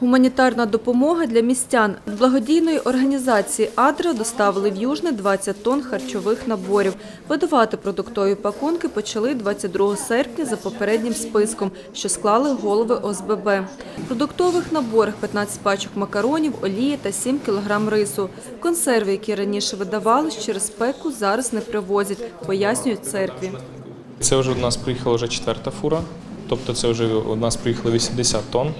Гуманітарна допомога для містян. З благодійної організації «Адра» доставили в Южне 20 тонн харчових наборів. Видавати продуктові пакунки почали 22 серпня за попереднім списком, що склали голови ОСББ. В продуктових наборах 15 пачок макаронів, олії та 7 кілограм рису. Консерви, які раніше видавались через спеку, зараз не привозять, пояснюють церкві. Це вже у нас приїхала вже четверта фура, тобто це вже у нас приїхало 80 тонн.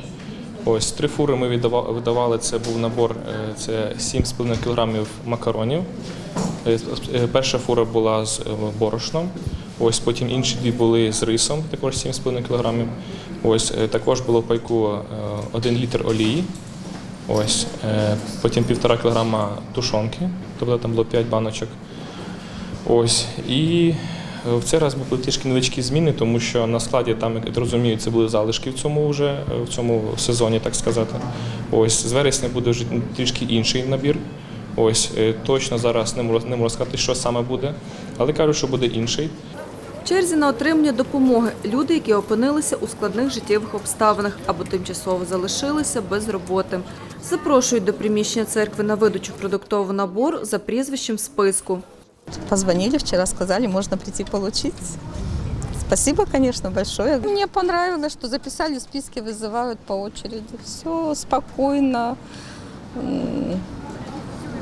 Ось три фури ми видавали. Це був набор, е, це 7,5 кілограмів макаронів. Е, е, Перша фура була з борошном. Ось потім інші дві були з рисом, також 7,5 кілограмів. Ось також було в пайку 1 літр олії. Ось потім півтора кілограма тушонки, тобто там було 5 баночок. Ось і в цей раз були трішки невеличкі зміни, тому що на складі там, як розумію, це були залишки в цьому вже е, в цьому сезоні, так сказати. Ось з вересня буде вже трішки інший набір. Ось е, точно зараз не можу, не можу сказати, що саме буде, але кажу, що буде інший. В черзі на отримання допомоги люди, які опинилися у складних життєвих обставинах або тимчасово залишилися без роботи. Запрошують до приміщення церкви на видачу продуктового набору за прізвищем списку. Позвонили вчера, сказали, можно прийти получить. Спасибо, конечно, большое. Мне понравилось, что записали в списке, вызывают по очереди. Все спокойно,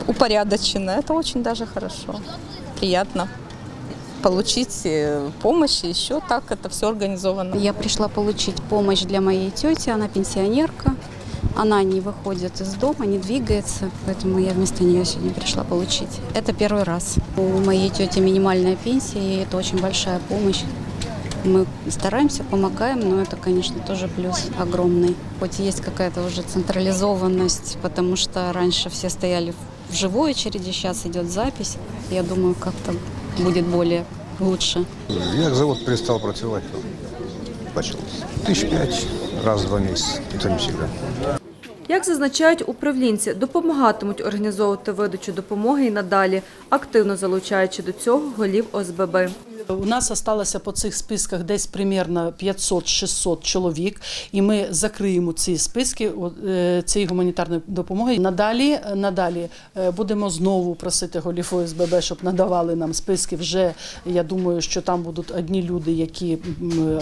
упорядочено. Это очень даже хорошо. Приятно получить э, помощь, еще так это все организовано. Я пришла получить помощь для моей тети, она пенсионерка Она не выходит из дома, не двигается, поэтому я вместо нее сегодня пришла получить. Это первый раз. У моей тети минимальная пенсия, и это очень большая помощь. Мы стараемся, помогаем, но это, конечно, тоже плюс огромный. Хоть есть какая-то уже централизованность, потому что раньше все стояли в живой очереди, сейчас идет запись. Я думаю, как-то будет более лучше. Як завод перестав працювати, то почалось. Тисяч п'ять раз в два місяці. І це не завжди. Як зазначають управлінці, допомагатимуть організовувати видачу допомоги і надалі, активно залучаючи до цього голів ОСББ. У нас осталося по цих списках десь примерно 500-600 чоловік, і ми закриємо ці списки е, цієї гуманітарної допомоги. Надалі, надалі е, будемо знову просити голів ОСББ, щоб надавали нам списки. Вже я думаю, що там будуть одні люди, які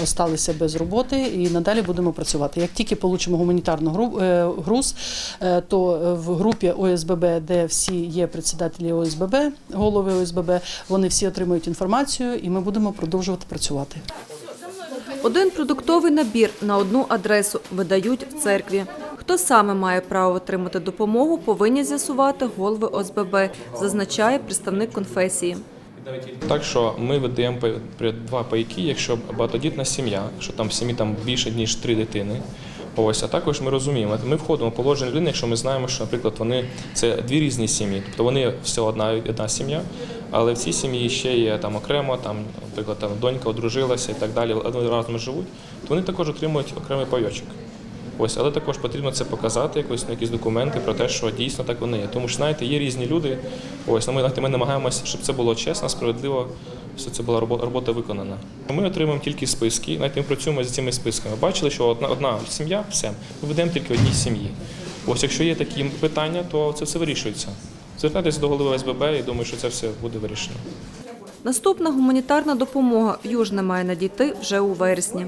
осталися без роботи, і надалі будемо працювати. Як тільки получимо гуманітарну е, груз, то в групі ОСББ, де всі є председателі ОСББ, голови ОСББ, вони всі отримують інформацію, і ми будемо продовжувати працювати. Один продуктовий набір на одну адресу видають в церкві. Хто саме має право отримати допомогу, повинні з'ясувати голови ОСББ, зазначає представник конфесії. Так що ми видаємо два пайки, якщо багатодітна сім'я, що там в сім'ї там більше ніж три дитини. Ось, а також ми розуміємо, ми входимо в положення людини, якщо ми знаємо, що, наприклад, вони це дві різні сім'ї, тобто вони все одна одна сім'я, але в цій сім'ї ще є там окремо, там, наприклад, там донька одружилася і так далі, вони разом живуть, то вони також отримують окремий пайочок. Ось, але також потрібно це показати, якось на якісь документи про те, що дійсно так воно є. Тому що знаєте, є різні люди. Ось ну, ми, ми намагаємося, щоб це було чесно, справедливо, щоб це була робота, робота виконана. Ми отримуємо тільки списки, навіть ми працюємо з цими списками. Бачили, що одна, одна сім'я, все, ми ведемо тільки одній сім'ї. Ось якщо є такі питання, то це все вирішується. Звертайтеся до голови СББ і думаю, що це все буде вирішено. Наступна гуманітарна допомога в Южне має надійти вже у вересні.